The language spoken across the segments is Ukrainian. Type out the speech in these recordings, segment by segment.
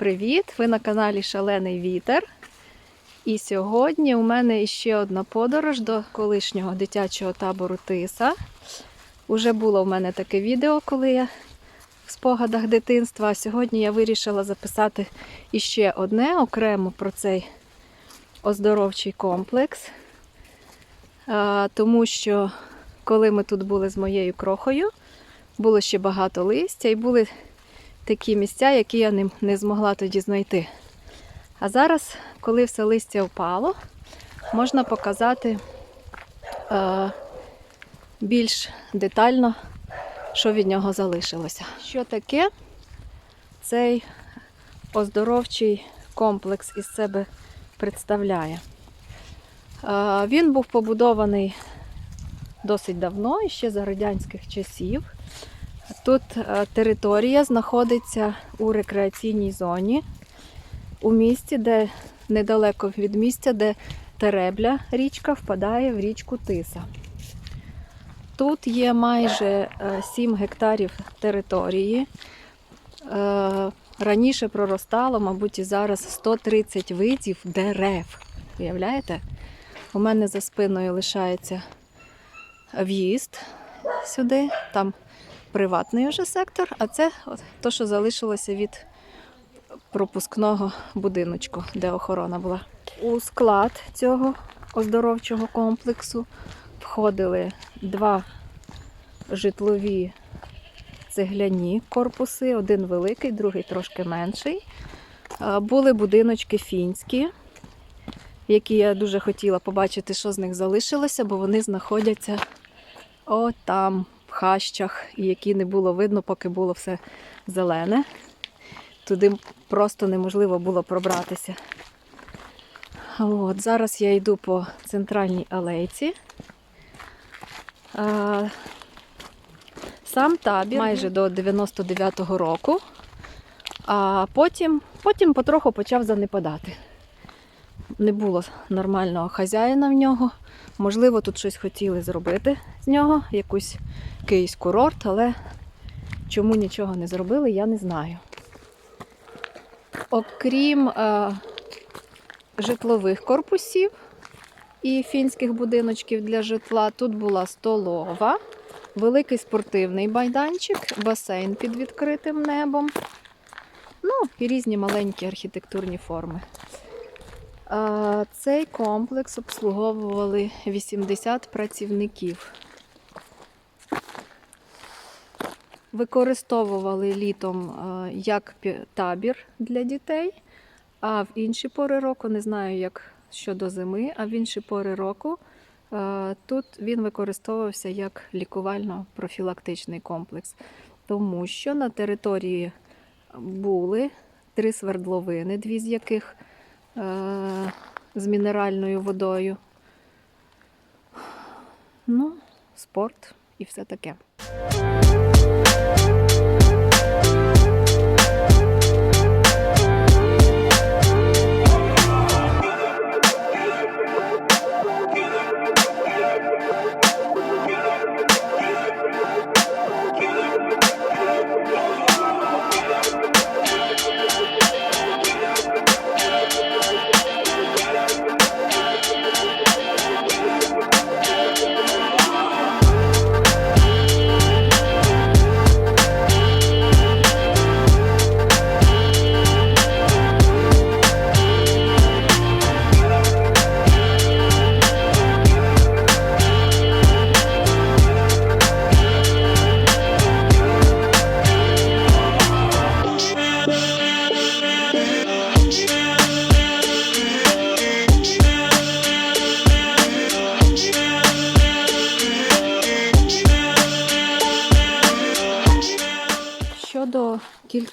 привіт! Ви на каналі Шалений Вітер. І сьогодні у мене ще одна подорож до колишнього дитячого табору Тиса. Уже було в мене таке відео, коли я в спогадах дитинства. А сьогодні я вирішила записати іще одне окремо про цей оздоровчий комплекс. Тому що коли ми тут були з моєю крохою, було ще багато листя і були такі місця, які я не, не змогла тоді знайти. А зараз, коли все листя впало, можна показати е, більш детально, що від нього залишилося. Що таке цей оздоровчий комплекс із себе представляє? Е, він був побудований досить давно, ще за радянських часів. Тут е, територія знаходиться у рекреаційній зоні, у місті, де недалеко від місця, де Теребля річка впадає в річку Тиса. Тут є майже е, 7 гектарів території. Е, Раніше проростало, мабуть, і зараз 130 видів дерев. Уявляєте? У мене за спиною лишається в'їзд сюди. Там приватний вже сектор, а це от то, що залишилося від пропускного будиночку, де охорона була. У склад цього оздоровчого комплексу входили два житлові цегляні корпуси, один великий, другий трошки менший. Були будиночки фінські, які я дуже хотіла побачити, що з них залишилося, бо вони знаходяться отам, хащах, які не було видно, поки було все зелене. Туди просто неможливо було пробратися. От, зараз я йду по центральній алейці. А, сам табір майже до 99-го року, а потім, потім потроху почав занепадати. Не було нормального хазяїна в нього. Можливо, тут щось хотіли зробити з нього, якусь якийсь курорт, але чому нічого не зробили, я не знаю. Окрім е, житлових корпусів і фінських будиночків для житла, тут була столова, великий спортивний майданчик, басейн під відкритим небом. Ну, і різні маленькі архітектурні форми. Цей комплекс обслуговували 80 працівників. Використовували літом е, як табір для дітей, а в інші пори року, не знаю, як щодо зими, а в інші пори року е, тут він використовувався як лікувально-профілактичний комплекс, тому що на території були три свердловини, дві з яких е, з мінеральною водою. Ну, спорт і все таке.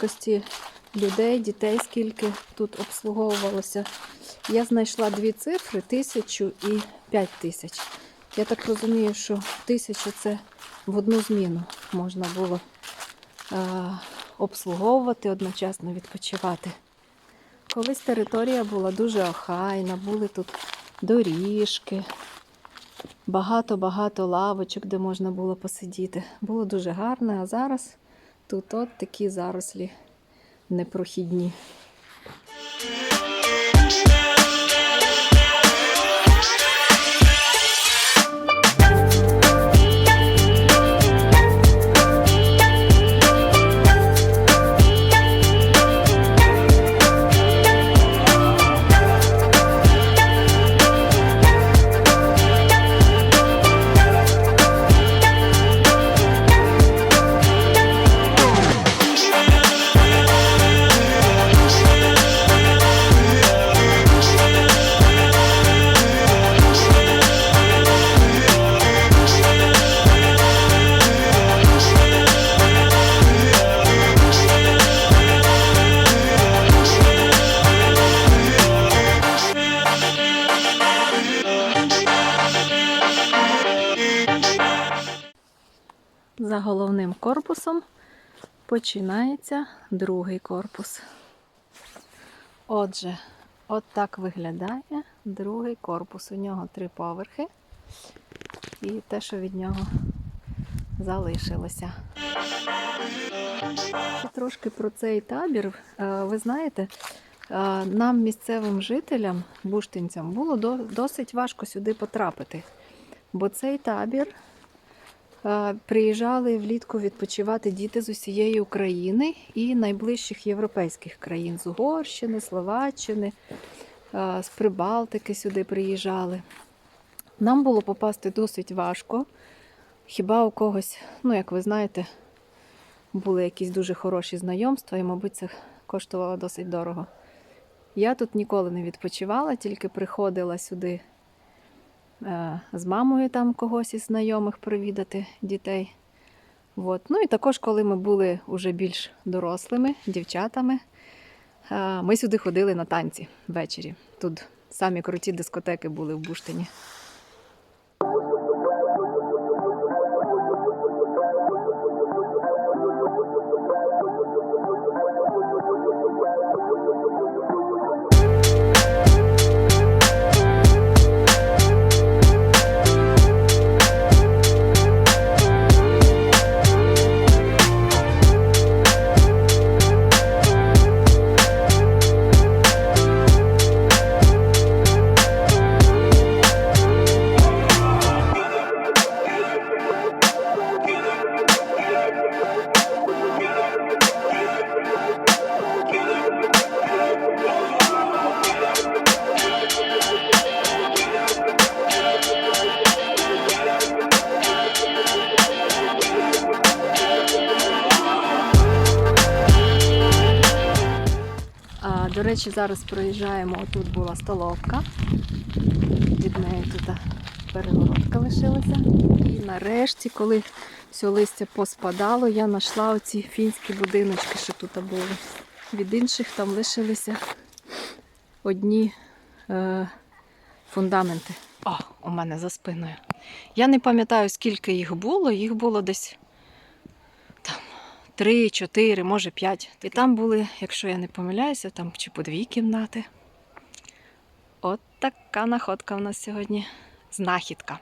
Кількості людей, дітей, скільки тут обслуговувалося, я знайшла дві цифри тисячу і п'ять тисяч. Я так розумію, що тисячу це в одну зміну можна було е, обслуговувати, одночасно відпочивати. Колись територія була дуже охайна, були тут доріжки, багато-багато лавочок, де можна було посидіти. Було дуже гарно, а зараз тут от такі зарослі непрохідні. За головним корпусом починається другий корпус. Отже, от так виглядає другий корпус. У нього три поверхи і те, що від нього залишилося. Трошки про цей табір. Е, Ви знаєте, е, нам, місцевим жителям, буштинцям, було досить важко сюди потрапити. Бо цей табір приїжджали влітку відпочивати діти з усієї України і найближчих європейських країн з Угорщини, Словаччини, е, з Прибалтики сюди приїжджали. Нам було попасти досить важко. Хіба у когось, ну як ви знаєте, були якісь дуже хороші знайомства, і, мабуть, це коштувало досить дорого. Я тут ніколи не відпочивала, тільки приходила сюди е, з мамою там когось із знайомих провідати дітей. От. Ну і також, коли ми були вже більш дорослими, дівчатами, е, ми сюди ходили на танці ввечері. Тут самі круті дискотеки були в Буштині. Речі, зараз проїжджаємо. Тут була столовка. Від неї тут перегородка лишилася. І нарешті, коли все листя поспадало, я знайшла оці фінські будиночки, що тут були. Від інших там лишилися одні е, фундаменти. О, у мене за спиною. Я не пам'ятаю, скільки їх було. Їх було десь три, чотири, може п'ять. І там були, якщо я не помиляюся, там чи по дві кімнати. От така находка в нас сьогодні. Знахідка.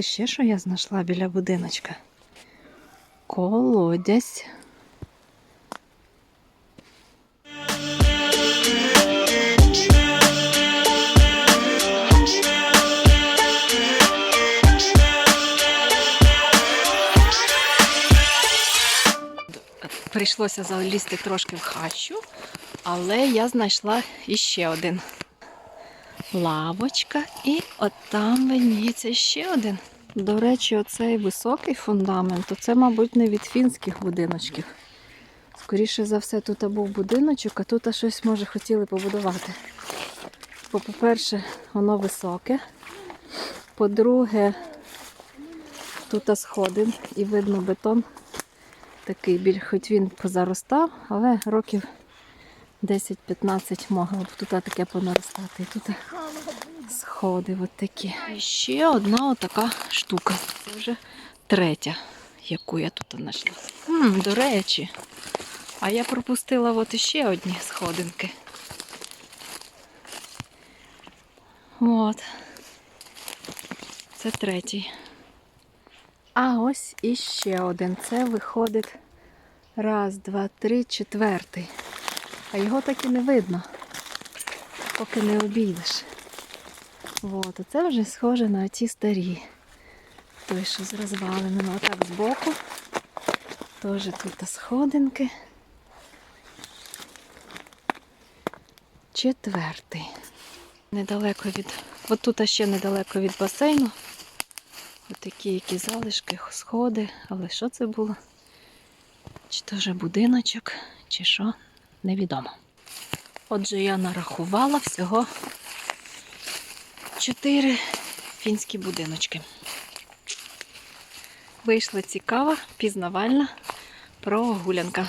А От іще що я знайшла біля будиночка. Колодязь. Прийшлося залізти трошки в хащу, але я знайшла іще один лавочка, і от там видніється ще один. До речі, оцей високий фундамент, то це, мабуть, не від фінських будиночків. Скоріше за все, тут був будиночок, а тут щось, може, хотіли побудувати. Бо, по-перше, воно високе. По-друге, тут сходи і видно бетон такий біль, хоч він позаростав, але років 10-15 могло б тут таке понаростати. І тут сходи от такі. І ще одна отака штука. Це вже третя, яку я тут знайшла. М, до речі, а я пропустила от іще одні сходинки. От. Це третій. А ось іще один. Це виходить раз, два, три, четвертий. А його так і не видно, поки не обійдеш. От, оце вже схоже на ті старі. Той, що з розваленими. Отак збоку. Теж тут сходинки. Четвертий. Недалеко від. От тут ще недалеко від басейну. Отакі які залишки, сходи. Але що це було? Чи то вже будиночок, чи що? невідомо. Отже, я нарахувала всього чотири фінські будиночки. Вийшла цікава, пізнавальна прогулянка.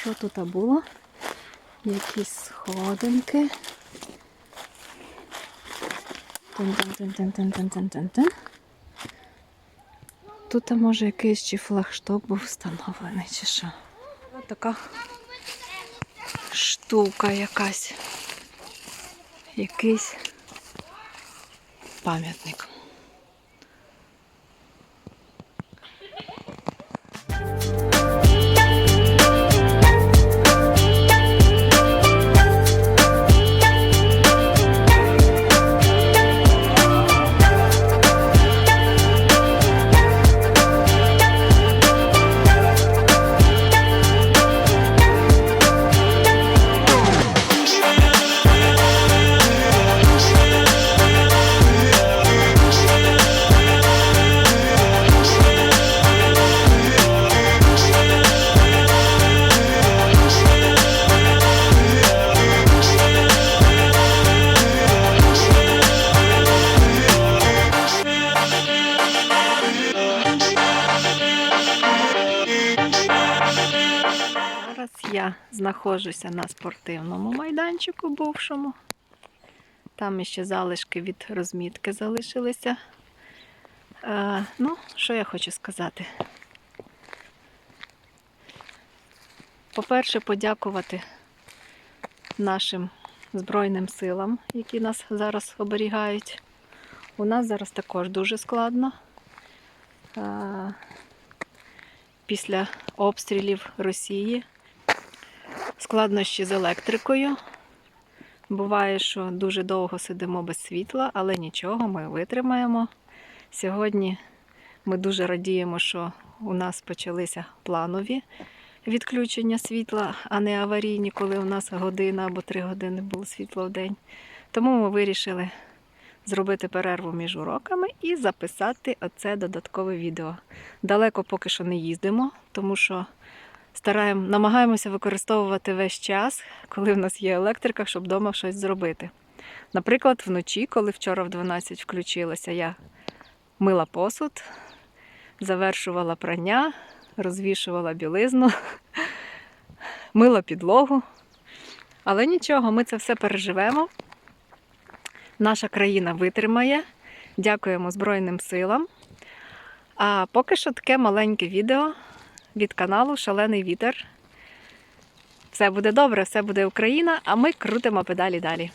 Що тут було? Якісь сходинки. Тин-тин-тин-тин-тин-тин-тин-тин. Тут, може, якийсь чи флагшток був встановлений, чи що. Ось така штука якась. Якийсь пам'ятник. Знаходжуся на спортивному майданчику бувшому. Там ще залишки від розмітки залишилися. Е, ну, що я хочу сказати? По-перше, подякувати нашим Збройним силам, які нас зараз оберігають. У нас зараз також дуже складно. Е, після обстрілів Росії. Складнощі з електрикою. Буває, що дуже довго сидимо без світла, але нічого, ми витримаємо. Сьогодні ми дуже радіємо, що у нас почалися планові відключення світла, а не аварійні, коли у нас година або три години було світло в день. Тому ми вирішили зробити перерву між уроками і записати оце додаткове відео. Далеко поки що не їздимо, тому що стараємо, намагаємося використовувати весь час, коли в нас є електрика, щоб вдома щось зробити. Наприклад, вночі, коли вчора в 12 включилася, я мила посуд, завершувала прання, розвішувала білизну, мила підлогу. Але нічого, ми це все переживемо. Наша країна витримає. Дякуємо Збройним силам. А поки що таке маленьке відео від каналу Шалений Вітер. Все буде добре, все буде Україна, а ми крутимо педалі далі.